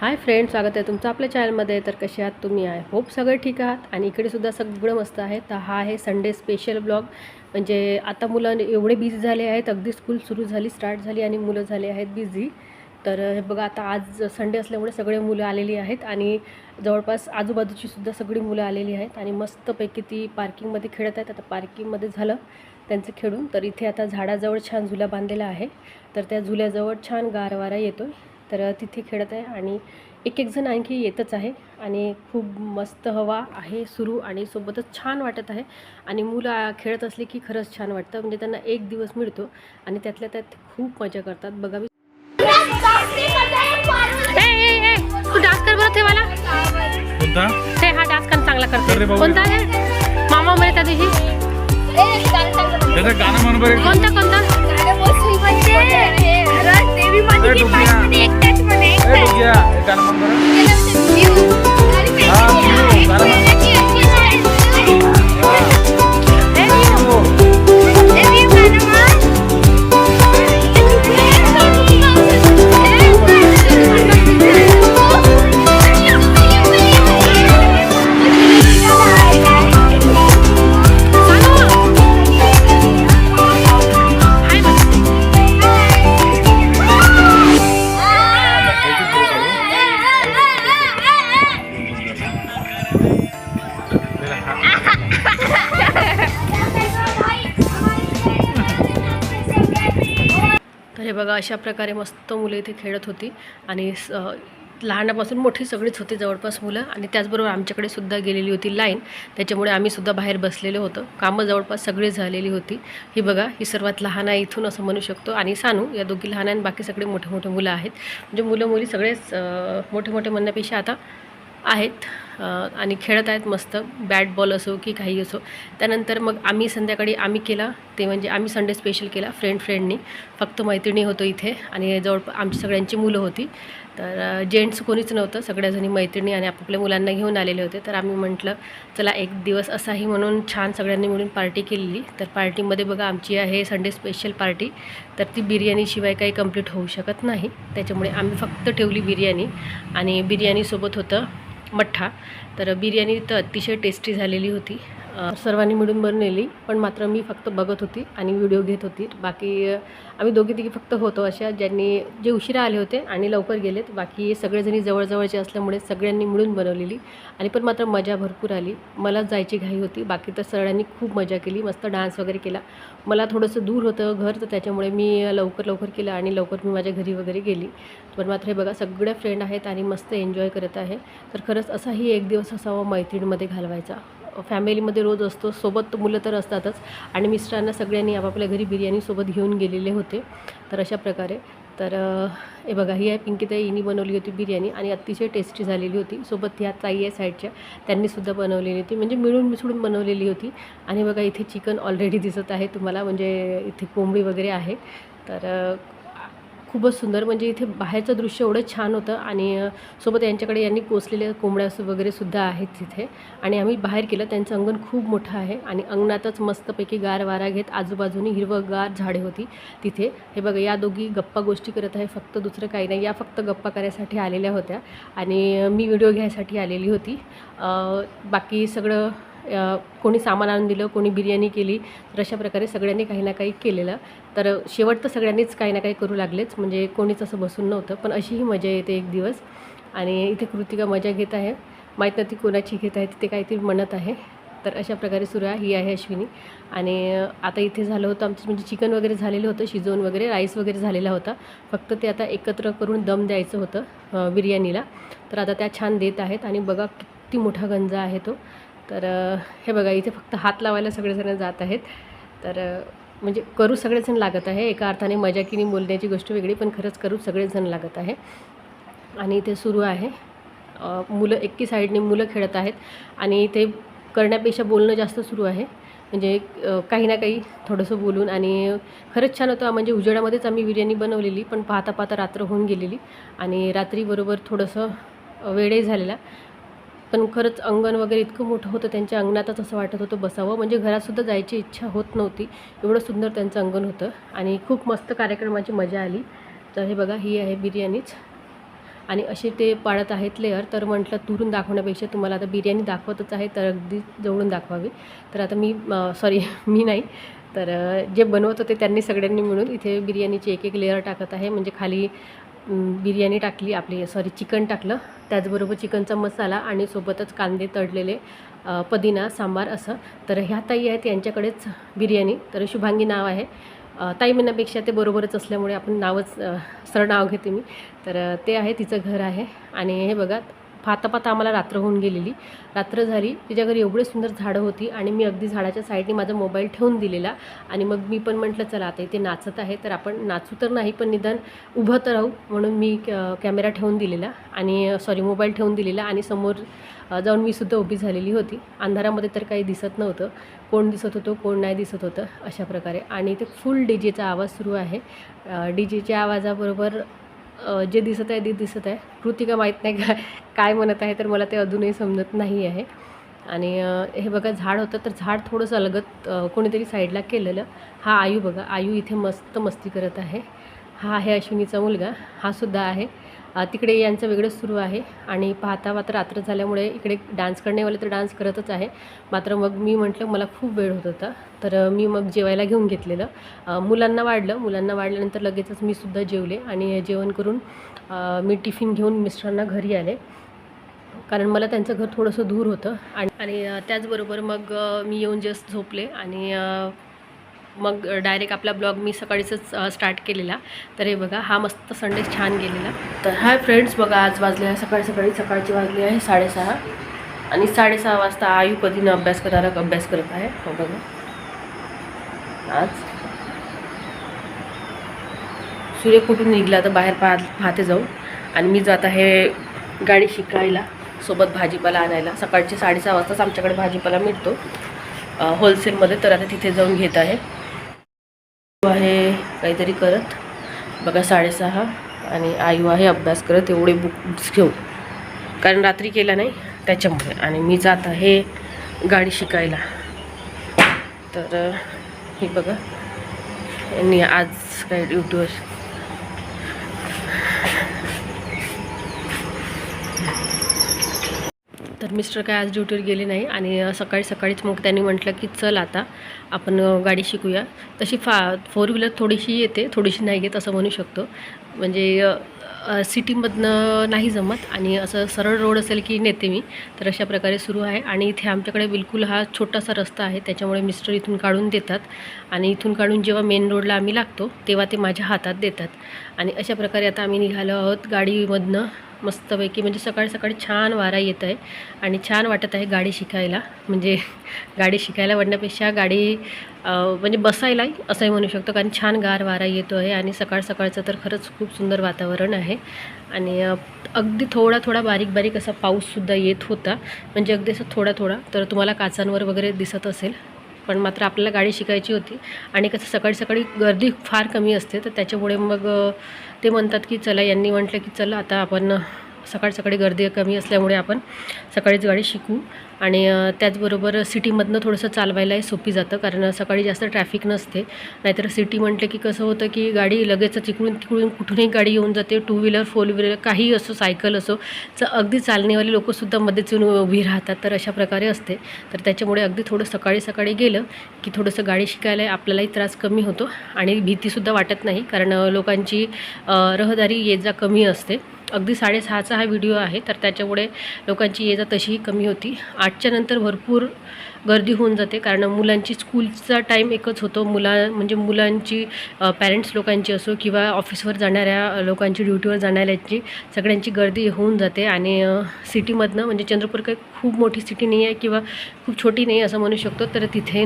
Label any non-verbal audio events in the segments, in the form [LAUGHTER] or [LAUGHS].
Hi friend स्वागत आहे तुमचं आपल्या चॅनलमध्ये तर कसे आहात तुम्ही? आहे होप सगळे ठीक आहात. आणि इकडे सुद्धा सगळं मस्त आहे. तर हा आहे संडे स्पेशल ब्लॉग म्हणजे आता मुलं एवढे बिझी झाले आहेत. अगदी स्कूल सुरू झाली स्टार्ट झाली आणि मुलं झाले आहेत बिझी तर हे बघा आता आज संडे असल्यामुळे सगळे मुलं आलेली आहेत. आणि जवळपास आजूबाजूची सुद्धा सगळी मुलं आलेली आहेत. आणि मस्तपैकी ती पार्किंगमध्ये खेळत आहेत. आता पार्किंगमध्ये झालं त्यांचं खेळून. तर इथे आता झाडाजवळ छान झुला बांधलेला आहे. तर त्या झुल्याजवळ छान गारवारा येतो तर तिथे खेळत आहे आणि एक एक जण आणखी येतच आहे आणि खूप मस्त हवा आहे सुरू आणि सोबतच छान वाटत आहे. आणि मुलं खेळत असली की खरंच छान वाटतं. म्हणजे त्यांना एक दिवस मिळतो आणि त्यातल्या त्यात खूप मजा करतात. बघा मी ए, ए, ए, तू डान्स कर बरं ते मला कोणता? ते हा डान्स कर चांगला करते. कोणता आहे? मामा म्हणे त्या दिवशी. बरं. कोणता कोणता ए, डुग्या, हे गाणं म्हण बरं हा, view, बघा अशा प्रकारे मस्त मुलं इथे खेळत होती. आणि स- लहानापासून मोठी सगळीच होती जवळपास मुलं. आणि त्याचबरोबर आमच्याकडे सुद्धा गेलेली होती लाईन. त्याच्यामुळे आम्ही सुद्धा बाहेर बसलेलो होतो. कामं जवळपास सगळी झालेली होती. ही बघा ही सर्वात लहान आहे इथून असं म्हणू शकतो. आणि सानू या दोघी लहान आहे आणि बाकी सगळे मोठे मोठे मुलं आहेत. म्हणजे मुलं मुली सगळेच मोठे मोठे म्हणण्यापेक्षा आता आहेत. आणि खेळत आहेत मस्त. बॅट बॉल असो की काही असो. त्यानंतर मग आम्ही संध्याकाळी आम्ही केला. ते म्हणजे आम्ही संडे स्पेशल केला फ्रेंड फ्रेंडनी फक्त मैत्रिणी होतो इथे आणि जवळपास आमची सगळ्यांची मुलं होती. तर जेंट्स कोणीच नव्हतं. सगळ्याजणी मैत्रिणी आणि आपापल्या मुलांना घेऊन आलेले होते. तर आम्ही म्हटलं चला एक दिवस असाही म्हणून छान सगळ्यांनी मिळून पार्टी केलेली. तर पार्टीमध्ये बघा आमची आहे संडे स्पेशल पार्टी तर ती बिर्याणीशिवाय काही कंप्लीट होऊ शकत नाही. त्याच्यामुळे आम्ही फक्त ठेवली बिर्याणी आणि बिर्याणीसोबत होतं मठ्ठा. तर बिर्याणी तर अतिशय टेस्टी झालेली होती. सर्वांनी मिळून बनवलेली पण मात्र मी फक्त बघत होती आणि व्हिडिओ घेत होती. बाकी आम्ही दोघी तिघी फक्त होतो अशा ज्यांनी जे उशिरा आले होते आणि लवकर गेलेत. बाकी सगळेजणी जवळजवळचे असल्यामुळे सगळ्यांनी मिळून बनवलेली आणि पण मात्र मजा भरपूर आली. मला जायची घाई होती. बाकी तर सगळ्यांनी खूप मजा केली मस्त डान्स वगैरे केला. मला थोडंसं दूर होतं घर तर त्याच्यामुळे मी लवकर लवकर केलं आणि लवकर मी माझ्या घरी वगैरे गेली. पण मात्र हे बघा सगळ्या फ्रेंड आहेत आणि मस्त एन्जॉय करत आहे. तर खरंच असाही एक दिवस असावा मैत्रिणीमध्ये घालवायचा. फॅमिलीमध्ये रोज असतो. सोबत मुलं तर असतातच. आणि मिस्टरांना सगळ्यांनी आपापल्या घरी बिर्याणी सोबत घेऊन गेलेले होते. तर अशा प्रकारे. तर हे बघा ही आहे पिंकीताई. हिनी बनवली होती बिर्याणी आणि अतिशय टेस्टी झालेली होती. सोबत ह्या ताई आहे साईडच्या. त्यांनीसुद्धा बनवलेली होती. म्हणजे मिळून मिसळून बनवलेली होती. आणि बघा इथे चिकन ऑलरेडी दिसत आहे तुम्हाला. म्हणजे इथे कोंबडी वगैरे आहे. तर खूपच सुंदर. म्हणजे इथे बाहेरचं दृश्य एवढं छान होतं आणि सोबत यांच्याकडे यांनी पोचलेल्या कोंबड्या वगैरे सुद्धा आहेत तिथे. आणि आम्ही बाहेर केलं. त्यांचं अंगण खूप मोठं आहे आणि अंगणातच मस्तपैकी गार वारा घेत आजूबाजूनी हिरवंगार झाडे होती तिथे. हे बघा या दोघी गप्पा गोष्टी करत आहे. फक्त दुसरं काही नाही. या फक्त गप्पा करायसाठी आलेल्या होत्या. आणि मी व्हिडिओ घ्यायसाठी आलेली होती. बाकी सगळं कोणी सामान आणून दिलं कोणी बिर्याणी केली तर अशा प्रकारे सगळ्यांनी काही ना काही केलेलं. तर शेवट तर सगळ्यांनीच काही ना काही करू लागलेच म्हणजे कोणीच असं बसून नव्हतं पण अशीही मजा येते एक दिवस. आणि इथे कृतिका मजा घेत आहे. माहीत नाही ती कोणाची घेत आहे तिथे काहीतरी म्हणत आहे. तर अशा प्रकारे सुरू आहे ही आहे अश्विनी. आणि आता इथे झालं होतं आमचं म्हणजे चिकन वगैरे झालेलं होतं शिजवून वगैरे राईस वगैरे झालेला होता. फक्त ते आता एकत्र करून दम द्यायचं होतं बिर्याणीला. तर आता त्या छान देत आहेत. आणि बघा किती मोठा गंजा आहे तो. तर हे बघा इथे फक्त हात लावायला सगळेजण जात आहेत. तर म्हणजे करू सगळेजण लागत आहे. एका अर्थाने मजाकीने बोलण्याची गोष्ट वेगळी पण खरंच करू सगळेजण लागत आहे. आणि इथे सुरू आहे. मुलं एकी साईडने मुलं खेळत आहेत. आणि इथे करण्यापेक्षा बोलणं जास्त सुरू आहे. म्हणजे काही ना काही थोडंसं बोलून आणि खरंच छान होतं. म्हणजे उजेडामध्येच आम्ही बिर्याणी बनवलेली पण पाहता पाहता रात्र होऊन गेलेली. आणि रात्रीबरोबर थोडंसं वेळही झालेला. पण खरंच अंगण वगैरे इतकं मोठं होतं त्यांच्या अंगणातच असं वाटत होतं बसावं. म्हणजे घरातसुद्धा जायची इच्छा होत नव्हती. एवढं सुंदर त्यांचं अंगण होतं. आणि खूप मस्त कार्यक्रमाची मजा आली. तर हे बघा ही आहे बिर्याणीच. आणि असे ते पाळत आहेत लेअर तर म्हटलं दुरून दाखवण्यापेक्षा तुम्हाला आता बिर्याणी दाखवतच आहे तर अगदी जवळून दाखवावी. तर आता मी सॉरी [LAUGHS] मी नाही. तर जे बनवत होते त्यांनी सगळ्यांनी मिळून इथे बिर्याणीची एक एक लेअर टाकत आहे. म्हणजे खाली बिर्याणी टाकली आपली सॉरी चिकन टाकलं. त्याचबरोबर चिकनचा मसाला आणि सोबतच कांदे तळलेले पदिना सांबार असं. तर ह्या ताई आहेत यांच्याकडेच बिर्याणी. तर शुभांगी नाव आहे. ताई म्हणण्यापेक्षा ते बरोबरच असल्यामुळे आपण नावच सरळ नाव घेते मी. तर ते आहे तिचं घर आहे. आणि हे बघा पाहता पाहता आम्हाला रात्र होऊन गेलेली. रात्र झाली. तिच्या घरी एवढे सुंदर झाडं होती आणि मी अगदी झाडाच्या साईडने माझा मोबाईल ठेवून दिलेला. आणि मग मी पण म्हटलं चला आता इथे नाचत आहे तर आपण नाचू तर नाही पण निदान उभं तर राहू. म्हणून मी कॅमेरा ठेवून दिलेला आणि सॉरी मोबाईल ठेवून दिलेला आणि समोर जाऊन मी सुद्धा उभी झालेली होती. अंधारामध्ये तर काही दिसत नव्हतं. कोण दिसत होतं कोण नाही दिसत होतं अशा प्रकारे. आणि ते फुल डी जेचा आवाज सुरू आहे. डी जेच्या आवाजाबरोबर जे दिसत आहे ते दिसत आहे. कृतिका माहीत नाही काय [LAUGHS] काय म्हणत आहे तर मला ते अजूनही समजत नाही आहे. आणि हे बघा झाड होतं तर झाड थोडंसं अलगत कोणीतरी साईडला केलेलं. हा आयू बघा आयू इथे मस्त मस्ती करत आहे. हा आहे अश्विनीचा मुलगा. हा सुद्धा आहे. तिकडे यांचं वेगळंच सुरू आहे. आणि पाहता मात्र रात्र झाल्यामुळे इकडे डान्स करण्यावाले तर डान्स करतच आहे. मात्र मग मी म्हटलं मला खूप वेळ होत होता. तर मी मग जेवायला घेऊन घेतलेलं. मुलांना वाढलं. मुलांना वाढल्यानंतर लगेचच मी सुद्धा जेवले आणि जेवण करून मी टिफिन घेऊन मिस्टरांना घरी आले. कारण मला त्यांचं घर थोडंसं दूर होतं. आणि आणि त्याचबरोबर मग मी येऊन जस्ट झोपले. आणि मग डायरेक्ट आपला ब्लॉग मी सकाळीच स्टार्ट केलेला. तर हे बघा हा मस्त संडे छान गेलेला. तर हाय फ्रेंड्स बघा आज वाजले आहे सकाळी सकाळी सकाळची वाजली आहे साडेसहा. आणि साडेसहा वाजता आयु कधीनं अभ्यास करणारा अभ्यास करत आहे. हो बघा. आज. सूर्य कुठून निघला तर बाहेर पाह पाहते जाऊ. आणि मी जात आहे गाडी शिकायला सोबत भाजीपाला आणायला. सकाळचे साडेसहा वाजताच आमच्याकडे भाजीपाला मिळतो होलसेलमध्ये. तर आता तिथे जाऊन घेत आहे. आहे काहीतरी करत. बघा साडेसहा आणि आयू आहे अभ्यास करत. एवढे बुक्स घेऊ कारण रात्री केला नाही त्याच्यामुळे. आणि मी जात आहे गाडी शिकायला. तर हे बघा. यांनी आज काय ड्युटीवर मिस्टर काय आज ड्युटीवर गेले नाही आणि सकाळी सकाळीच मग त्यांनी म्हटलं की चल आता आपण गाडी शिकूया. तशी फा फोर व्हीलर थोडीशी येते थोडीशी नाही येत असं म्हणू शकतो. म्हणजे सिटीमधनं नाही जमत आणि असं सरळ रोड असेल की नेते मी तर अशा प्रकारे सुरू आहे. आणि इथे आमच्याकडे बिलकुल हा छोटासा रस्ता आहे त्याच्यामुळे मिस्टर इथून काढून देतात. आणि इथून काढून जेव्हा मेन रोडला आम्ही लागतो तेव्हा ते माझ्या हातात देतात. आणि अशा प्रकारे आता आम्ही निघालो आहोत गाडीमधनं. मस्तपैकी म्हणजे सकाळी सकाळी छान वारा येत आहे आणि छान वाटत आहे गाडी शिकायला. म्हणजे गाडी शिकायला वाटण्यापेक्षा गाडी म्हणजे बसायलाही असंही म्हणू शकतो. कारण छान गार वारा येतो आहे आणि सकाळ सकाळचं तर खरंच खूप सुंदर वातावरण आहे. आणि अगदी थोडा थोडा बारीक बारीक असा पाऊससुद्धा येत होता. म्हणजे अगदी असं थोडा थोडा. तर तुम्हाला काचांवर वगैरे दिसत असेल. पण मात्र आपल्याला गाडी शिकायची होती. आणि कसं सकाळी सकाळी गर्दी फार कमी असते तर त्याच्यामुळे मग ते म्हणतात की चला यांनी म्हटलं की चला आता आपण सकाळ सकाळी गर्दी कमी असल्यामुळे आपण सकाळीच गाडी शिकू. आणि त्याचबरोबर सिटीमधनं थोडंसं चालवायलाही सोपी जातं. कारण सकाळी जास्त ट्रॅफिक नसते. नाहीतर सिटी म्हटलं की कसं होतं की गाडी लगेचच इकडून तिकडून कुठूनही गाडी येऊन जाते. टू व्हीलर फोर व्हीलर काही असो सायकल असो च अगदी चालणेवाले लोकंसुद्धा मध्येच येऊन उभी राहतात. तर अशा प्रकारे असते. तर त्याच्यामुळे अगदी थोडं सकाळी सकाळी गेलं की थोडंसं गाडी शिकायला आपल्यालाही त्रास कमी होतो. आणि भीतीसुद्धा वाटत नाही. कारण लोकांची रहदारी ये जा कमी असते. अगदी साडेसहाचा हा व्हिडिओ आहे तर त्याच्यामुळे लोकांची ये जा तशीही कमी होती. आठच्या नंतर भरपूर गर्दी होऊन जाते. कारण मुलांची स्कूलचा टाईम एकच होतो. मुला म्हणजे मुलांची पॅरेंट्स लोकांची असो किंवा ऑफिसवर जाणाऱ्या लोकांची ड्युटीवर जाणाऱ्याची सगळ्यांची गर्दी होऊन जाते. आणि सिटीमधनं म्हणजे चंद्रपूर काही खूप मोठी सिटी नाही आहे किंवा खूप छोटी नाही असं म्हणू शकतो. तर तिथे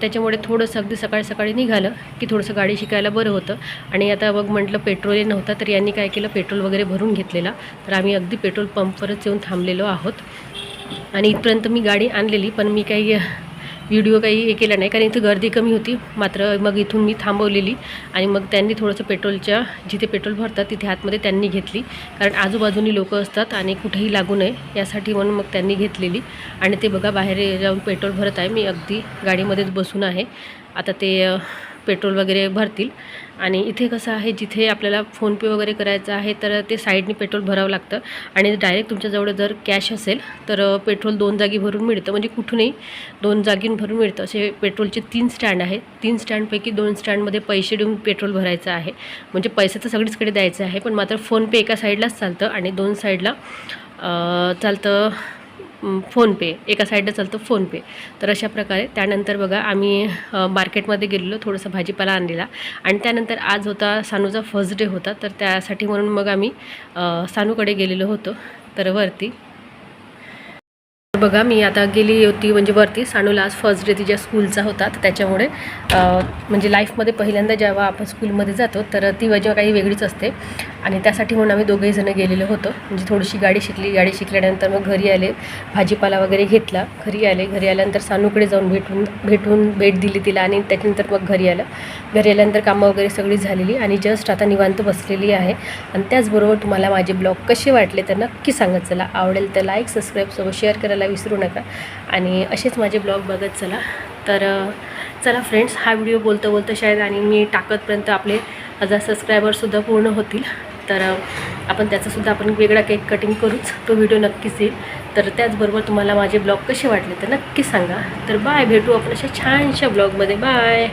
त्याच्यामुळे थोडंसं अगदी सकाळी सकाळी निघालं की थोडंसं गाडी शिकायला बरं होतं. आणि आता बघ म्हटलं पेट्रोलही नव्हतं तर यांनी काय केलं? पेट्रोल वगैरे भरून घेतलेला. तर आम्ही अगदी पेट्रोल पंपवरच येऊन थांबलेलो आहोत. आणि इथपर्यंत मी गाडी आणलेली पण मी काही व्हिडिओ काही हे केला नाही. कारण इथं गर्दी कमी होती. मात्र मग इथून मी थांबवलेली आणि मग त्यांनी थोडंसं पेट्रोलच्या जिथे पेट्रोल भरतात तिथे आतमध्ये त्यांनी घेतली. कारण आजूबाजूनी लोक असतात आणि कुठेही लागू नये यासाठी म्हणून मग त्यांनी घेतलेली. आणि ते बघा बाहेर जाऊन पेट्रोल भरत आहे. मी अगदी गाडीमध्येच बसून आहे. आता ते पेट्रोल वगैरे भरतील. आणि इथे कसं आहे जिथे आपल्याला फोनपे वगैरे करायचं आहे तर ते साईडने पेट्रोल भरावं लागतं. आणि डायरेक्ट तुमच्याजवळ जर कॅश असेल तर पेट्रोल दोन जागी भरून मिळतं. म्हणजे कुठूनही दोन जागीन भरून मिळतं. असे पेट्रोलचे तीन स्टँड आहेत. तीन स्टँडपैकी दोन स्टँडमध्ये पैसे देऊन पेट्रोल भरायचं आहे. म्हणजे पैसे तर सगळीचकडे द्यायचे आहे पण मात्र फोनपे एका साईडलाच चालतं आणि दोन साईडला चालतं फोनपे एका साईडला चालतं फोनपे तर अशा प्रकारे त्यानंतर बघा आम्ही मार्केटमध्ये गेलेलो थोडंसं भाजीपाला आणलेला. आणि त्यानंतर आज होता सानूचा फर्स्ट डे होता. तर त्यासाठी म्हणून मग आम्ही सानूकडे गेलेलो होतो. तर वरती बघा मी आता गेली होती म्हणजे वरती. सानूला आज फर्स्ट डे तिच्या स्कूलचा होता. तर त्याच्यामुळे म्हणजे लाईफमध्ये पहिल्यांदा जेव्हा आपण स्कूलमध्ये जातो तर ती वजह काही वेगळीच असते. आणि त्यासाठी म्हणून आम्ही दोघेही जणं गेलेलो होतो. म्हणजे थोडीशी गाडी शिकली. गाडी शिकल्यानंतर मग घरी आले. भाजीपाला वगैरे घेतला. घरी आले. घरी आल्यानंतर सानूकडे जाऊन भेटून भेटून भेट दिली तिला आणि त्याच्यानंतर मग घरी आलं. घरी आल्यानंतर कामं वगैरे सगळी झालेली आणि जस्ट आता निवांत बसलेली आहे. आणि त्याचबरोबर तुम्हाला माझे ब्लॉग कसे वाटले तर नक्की सांगत चला आवडेल तर लाईक सबस्क्राईब सोबत शेअर करायला विसरू नका. आणि असेच माझे ब्लॉग बघत चला. तर चला फ्रेंड्स हा व्हिडिओ बोलतं बोलतं शायद आणि मी टाकतपर्यंत आपले हजार सबस्क्रायबरसुद्धा पूर्ण होतील. तर आपण त्याचासुद्धा आपण वेगळा केक कटिंग करूच. तो व्हिडिओ नक्कीच येईल. तर त्याचबरोबर तुम्हाला माझे ब्लॉग कसे वाटले तर नक्की सांगा. तर बाय भेटू आपण अशा छानशा ब्लॉगमध्ये. बाय